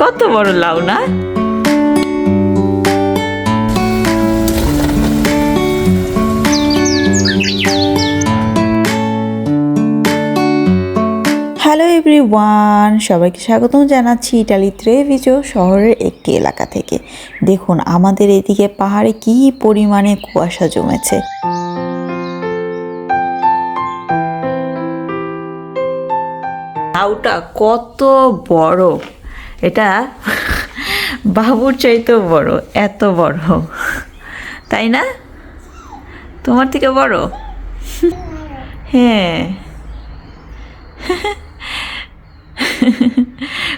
কত বড় লাউ না? হ্যালো এভরিওয়ান সবাইকে স্বাগতম জানাচ্ছি ইটালি ত্রেভিজো শহরের একটি এলাকা থেকে। দেখুন আমাদের এদিকে পাহাড়ে কি পরিমাণে কুয়াশা জমেছে। লাউটা কত বড়। এটা বাবুর চাইতেও বড়, এত বড়। তাই না? তোমার থেকে বড়? হ্যাঁ।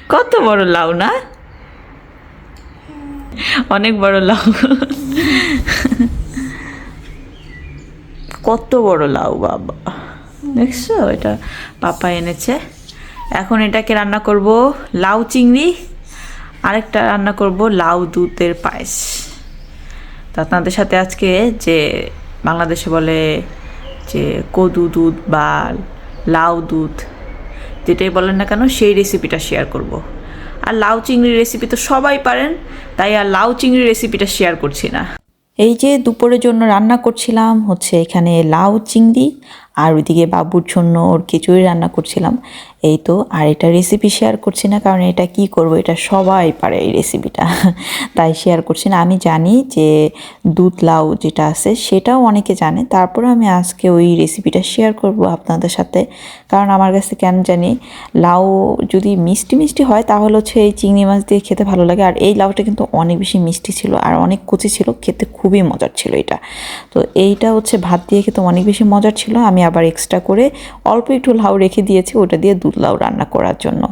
কত বড় লাউ না? অনেক বড় লাউ। কত বড় লাউ বাবা। দেখছ, এটা পাপা এনেছে। এখন এটাকে রান্না করব লাউ চিংড়ি, আরেকটা রান্না করব লাউ দুধের পায়েস। তা আপনাদের সাথে আজকে যে বাংলাদেশে বলে যে কদু দুধ বা লাউ দুধ যেটাই বলেন না কেন, সেই রেসিপিটা শেয়ার করব। আর লাউ চিংড়ির রেসিপি তো সবাই পারেন, তাই আর লাউ চিংড়ির রেসিপিটা শেয়ার করছি না। এই যে দুপুরের জন্য রান্না করছিলাম হচ্ছে এখানে লাউ চিংড়ি, আর ওইদিকে বাবুর জন্য ওর খিচুড়ি রান্না করছিলাম। এই তো আর এটা রেসিপি শেয়ার করছি না, কারণ এটা কি করব, এটা সবাই পারে এই রেসিপিটা তাই শেয়ার করছি না। আমি জানি যে দুধ লাউ যেটা আছে সেটাও অনেকে জানে। তারপরে আমি আজকে ওই রেসিপিটা শেয়ার করব আপনাদের সাথে। কারণ আমার কাছে কেন জানি লাউ যদি মিষ্টি মিষ্টি হয়, তাহলে হচ্ছে এই চিংড়ি মাছ দিয়ে খেতে ভালো লাগে। আর এই লাউটা কিন্তু অনেক বেশি মিষ্টি ছিল আর অনেক কচি ছিল। খেতে খুবই মজার ছিল এটা। তো এইটা হচ্ছে ভাত দিয়ে খেতে অনেক বেশি মজার ছিল। আমি আবার এক্সট্রা করে অল্প একটু লাউ রেখে দিয়েছি, ওটা দিয়ে লাউ রান্না করার জন্য।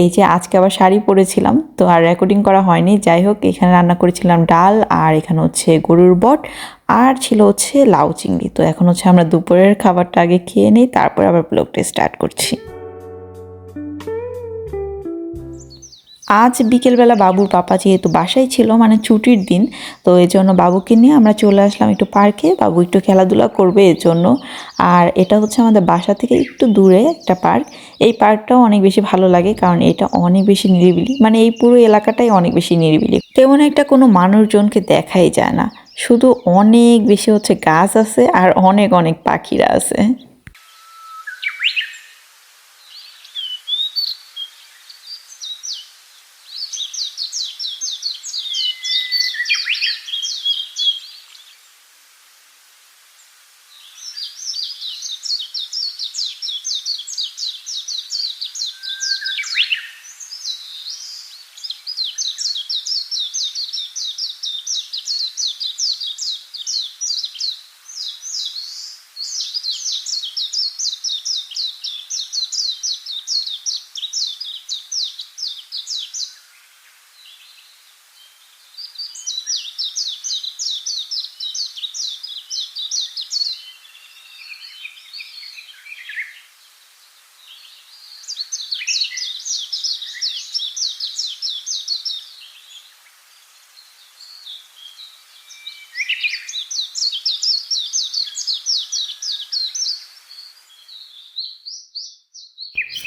এই যে আজকে আবার শাড়ি পরেছিলাম, তো আর রেকর্ডিং করা হয়নি। যাই হোক, এখানে রান্না করেছিলাম ডাল, আর এখানে হচ্ছে গরুর বট, আর ছিল হচ্ছে লাউ চিংড়ি। তো এখন হচ্ছে আমরা দুপুরের খাবারটা আগে খেয়ে নিই, তারপর আবার ব্লগটা স্টার্ট করছি। আজ বিকেলবেলা বাবুর পাপা যেহেতু বাসায় ছিল মানে ছুটির দিন, তো এই জন্য বাবুকে নিয়ে আমরা চলে আসলাম একটু পার্কে। বাবু একটু খেলাধুলা করবে এর জন্য আর এটা হচ্ছে আমাদের বাসা থেকে একটু দূরে একটা পার্ক। এই পার্কটাও অনেক বেশি ভালো লাগে, কারণ এটা অনেক বেশি নিরিবিলি মানে এই পুরো এলাকাটাই অনেক বেশি নিরিবিলি। তেমন একটা কোনো মানুষজনকে দেখাই যায় না, শুধু অনেক বেশি হচ্ছে গাছ আছে আর অনেক অনেক পাখিরা আছে।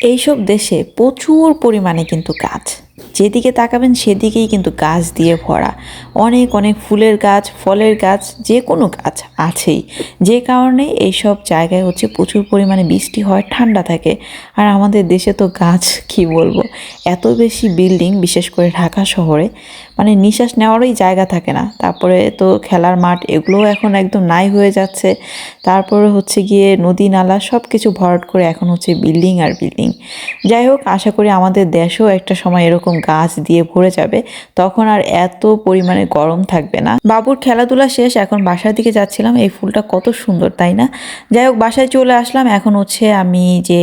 এইসব দেশে প্রচুর পরিমাণে কিন্তু গাছ। যেদিকে তাকাবেন সেদিকেই কিন্তু গাছ দিয়ে ভরা। অনেক অনেক ফুলের গাছ, ফলের গাছ, যে কোনো গাছ আছেই। যে কারণে এইসব জায়গায় হচ্ছে প্রচুর পরিমাণে বৃষ্টি হয়, ঠান্ডা থাকে। আর আমাদের দেশে তো গাছ, কি বলব? এত বেশি বিল্ডিং বিশেষ করে ঢাকা শহরে মানে নিঃশ্বাস নেওয়ারই জায়গা থাকে না। তারপরে তো খেলার মাঠ এগুলোও এখন একদম নাই হয়ে যাচ্ছে। তারপরে হচ্ছে গিয়ে নদী নালা সব কিছু ভরাট করে এখন হচ্ছে বিল্ডিং আর বিল্ডিং। যাই হোক, আশা করি আমাদের দেশও একটা সময় এরকম গাছ দিয়ে ভরে যাবে। তখন আর এত পরিমাণে গরম থাকবে না। বাবুর খেলাধুলা শেষ, এখন বাসার দিকে যাচ্ছিলাম। এই ফুলটা কত সুন্দর, তাই না? যাই হোক, বাসায় চলে আসলাম। এখন হচ্ছে আমি যে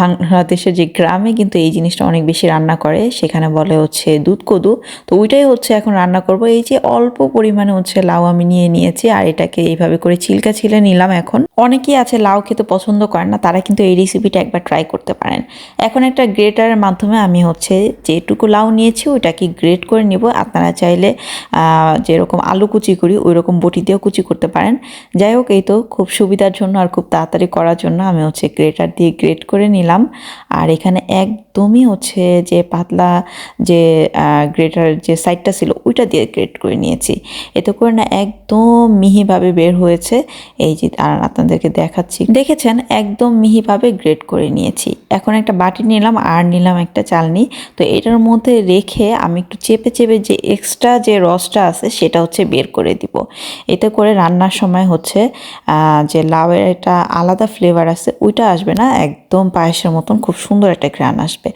বাংলাদেশের যে গ্রামে কিন্তু এই জিনিসটা অনেক বেশি রান্না করে, সেখানে বলে হচ্ছে দুধ কদু। তো ওইটাই হচ্ছে এখন রান্না করব। এই যে অল্প পরিমাণে হচ্ছে লাউ আমি নিয়ে নিয়েছি আর এটাকে এইভাবে করে চিলকা ছিলে নিলাম এখন। অনেকেই আছে লাউ খেতে পছন্দ করেন না, তারা কিন্তু এই রেসিপিটা একবার ট্রাই করতে পারেন। এখন একটা গ্রেটারের মাধ্যমে আমি হচ্ছে যেটুকু লাউ নিয়েছি ওইটাকে গ্রেট করে নিব। আপনারা চাইলে যেরকম আলু কুচি করি ওই রকম বটি দিয়েও কুচি করতে পারেন। যাই হোক, এই তো খুব সুবিধার জন্য আর খুব তাড়াতাড়ি করার জন্য আমি হচ্ছে গ্রেটার দিয়ে গ্রেট করে নিলাম। আর এখানে একদমই হচ্ছে যে পাতলা যে গ্রেটার যে সাইডটা ছিল, ওইটা দিয়ে গ্রেট করে নিয়েছি। এতে করে না একদম মিহিভাবে বের হয়েছে। এই যে, আর আপনাদেরকে দেখাচ্ছি। দেখেছেন? একদম মিহিভাবে গ্রেট করে নিয়েছি। এখন একটা বাটি নিলাম, আর নিলাম একটা চালনি। তো এটার মধ্যে রেখে আমি একটু চেপে চেপে যে এক্সট্রা যে রসটা আছে, সেটা হচ্ছে বের করে দিব। এতে করে রান্নার সময় হচ্ছে যে লাউয়ের একটা আলাদা ফ্লেভার আছে, ওইটা আসবে না, একদম পায়েসের মতন, খুব সুন্দর একটা গ্রান আসবে।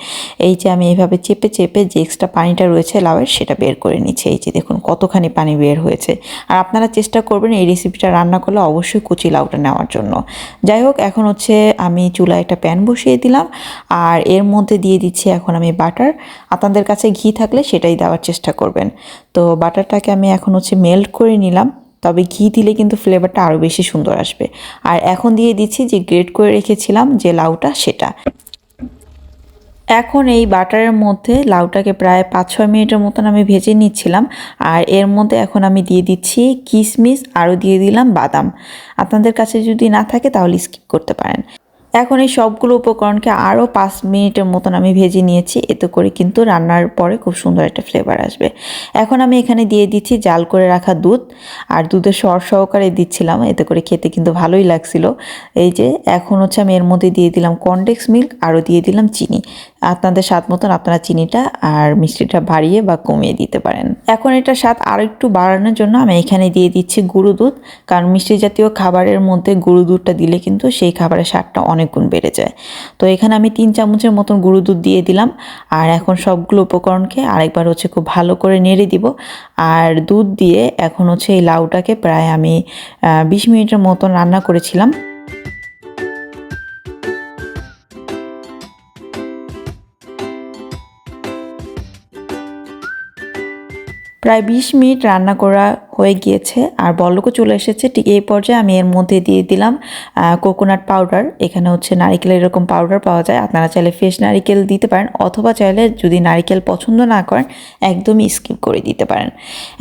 এই যে আমি এইভাবে চেপে চেপে যে এক্সট্রা পানিটা রয়েছে লাউয়ের, সেটা বের করে নিচ্ছি। এই যে দেখুন কতখানি পানি বের হয়েছে। আর আপনারা চেষ্টা করবেন এই রেসিপিটা রান্না করলে অবশ্যই কুচি লাউটা নেওয়ার জন্য। যাই হোক, এখন হচ্ছে আমি চুলায় একটা প্যান বসিয়ে দিলাম। আর এর মধ্যে দিয়ে দিচ্ছি এখন আমি বাটার আপনাদের কাছে ঘি থাকলে সেটাই দেওয়ার চেষ্টা করবেন। তো বাটারটাকে আমি এখন হচ্ছে মেল্ট করে নিলাম। তবে ঘি দিলে কিন্তু ফ্লেভারটা আরও বেশি সুন্দর আসবে। আর এখন দিয়ে দিচ্ছি যে গ্রেট করে রেখেছিলাম যে লাউটা, সেটা। এখন এই বাটারের মধ্যে লাউটাকে প্রায় পাঁচ ছয় মিনিটের মতন আমি ভেজে নিচ্ছিলাম। আর এর মধ্যে এখন আমি দিয়ে দিচ্ছি কিশমিশ, আরও দিয়ে দিলাম বাদাম। আপনাদের কাছে যদি না থাকে তাহলে স্কিপ করতে পারেন। এখন এই সবগুলো উপকরণকে আরও পাঁচ মিনিটের মতন আমি ভেজে নিয়েছি, এতে করে কিন্তু রান্নার পরে খুব সুন্দর একটা ফ্লেভার আসবে। এখন আমি এখানে দিয়ে দিচ্ছি জাল করে রাখা দুধ, আর দুধের সর সহকারে দিচ্ছিলাম, এতে করে খেতে কিন্তু ভালোই লাগছিল। এই যে, এখন হচ্ছে আমি এর মধ্যে দিয়ে দিলাম কনডেক্স মিল্ক আরও দিয়ে দিলাম চিনি। আপনাদের স্বাদ মতন আপনারা চিনিটা আর মিষ্টিটা বাড়িয়ে বা কমিয়ে দিতে পারেন। এখন এটা স্বাদ আরও একটু বাড়ানোর জন্য আমি এখানে দিয়ে দিচ্ছি গুঁড়ো দুধ, কারণ মিষ্টি জাতীয় খাবারের মধ্যে গুঁড়ো দুধটা দিলে কিন্তু সেই খাবারের স্বাদটা অনেক গুণ বেড়ে যায়। তো এখানে আমি তিন চামচের মতন গুঁড়ো দুধ দিয়ে দিলাম। আর এখন সবগুলো উপকরণকে আরেকবার হচ্ছে খুব ভালো করে নেড়ে দিব। আর দুধ দিয়ে এখন হচ্ছে এই লাউটাকে প্রায় আমি বিশ মিনিটের মতন রান্না করেছিলাম। প্রায় বিশ মিনিট রান্না করা হয়ে গিয়েছে। আর বলকও চলে এসেছে। ঠিক এই পর্যায়ে আমি এর মধ্যে দিয়ে দিলাম কোকোনাট পাউডার এখানে হচ্ছে নারিকেলের এরকম পাউডার পাওয়া যায়। আপনারা চাইলে ফ্রেশ নারিকেল দিতে পারেন অথবা চাইলে যদি নারিকেল পছন্দ না করেন, একদমই স্কিপ করে দিতে পারেন।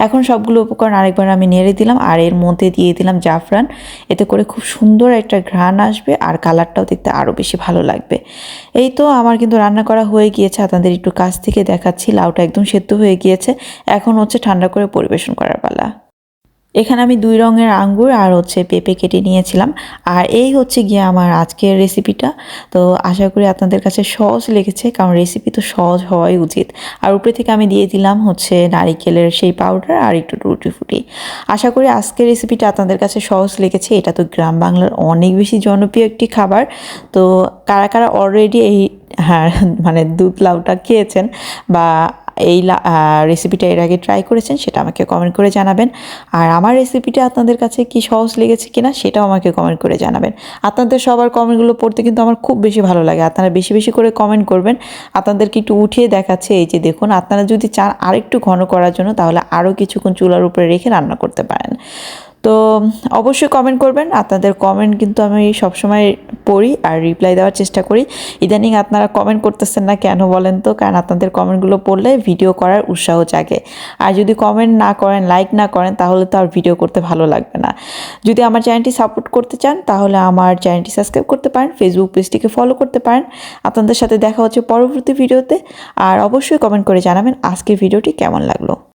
এখন সবগুলো উপকরণ আরেকবার আমি নেড়ে দিলাম আর এর মধ্যে দিয়ে দিলাম জাফরান। এতে করে খুব সুন্দর একটা ঘ্রাণ আসবে আর কালারটাও দেখতে আরও বেশি ভালো লাগবে। এই তো আমার কিন্তু রান্না করা হয়ে গিয়েছে। আপনাদের একটু কাছ থেকে দেখাচ্ছি। লাউটা একদম সেদ্ধ হয়ে গিয়েছে। এখন হচ্ছে ঠান্ডা করে পরিবেশন করার পালা। এখানে আমি দুই রঙের আঙ্গুর আর হচ্ছে পেঁপে কেটে নিয়েছিলাম। আর এই হচ্ছে গিয়ে আমার আজকের রেসিপিটা। তো আশা করি আপনাদের কাছে সহজ লেগেছে, কারণ রেসিপি তো সহজ হওয়াই উচিত। আর উপরে থেকে আমি দিয়ে দিলাম হচ্ছে নারিকেলের সেই পাউডার আর একটু রুটি ফুটি। আশা করি আজকের রেসিপিটা আপনাদের কাছে সহজ লেগেছে। এটা তো গ্রাম বাংলার অনেক বেশি জনপ্রিয় একটি খাবার। তো কারা কারা অলরেডি এই হ্যাঁ মানে দুধ লাউটা খেয়েছেন বা এই রেসিপিটা এর আগে ট্রাই করেছেন, সেটা আমাকে কমেন্ট করে জানাবেন। আর আমার রেসিপিটা আপনাদের কাছে কি সহজ লেগেছে কিনা, সেটাও আমাকে কমেন্ট করে জানাবেন। আপনাদের সবার কমেন্টগুলো পড়তে কিন্তু আমার খুব বেশি ভালো লাগে। আপনারা বেশি বেশি করে কমেন্ট করবেন। আপনাদেরকে একটু উঠিয়ে দেখাচ্ছে এই যে দেখুন, আপনারা যদি চান আরেকটু ঘন করার জন্য, তাহলে আরও কিছুক্ষণ চুলার উপরে রেখে রান্না করতে পারেন। তো অবশ্যই কমেন্ট করবেন। আপনাদের কমেন্ট কিন্তু আমি সবসময় পড়ি আর রিপ্লাই দেওয়ার চেষ্টা করি। ইদানিং আপনারা কমেন্ট করতেছেন না কেন বলেন তো? কারণ আপনাদের কমেন্টগুলো পড়লে ভিডিও করার উৎসাহ জাগে। আর যদি কমেন্ট না করেন লাইক না করেন, তাহলে তো আর ভিডিও করতে ভালো লাগবে না। যদি আমার চ্যানেলটি সাপোর্ট করতে চান, তাহলে আমার চ্যানেলটি সাবস্ক্রাইব করতে পারেন ফেসবুক পেজটিকে ফলো করতে পারেন। আপনাদের সাথে দেখা হচ্ছে পরবর্তী ভিডিওতে আর অবশ্যই কমেন্ট করে জানাবেন আজকের ভিডিওটি কেমন লাগল।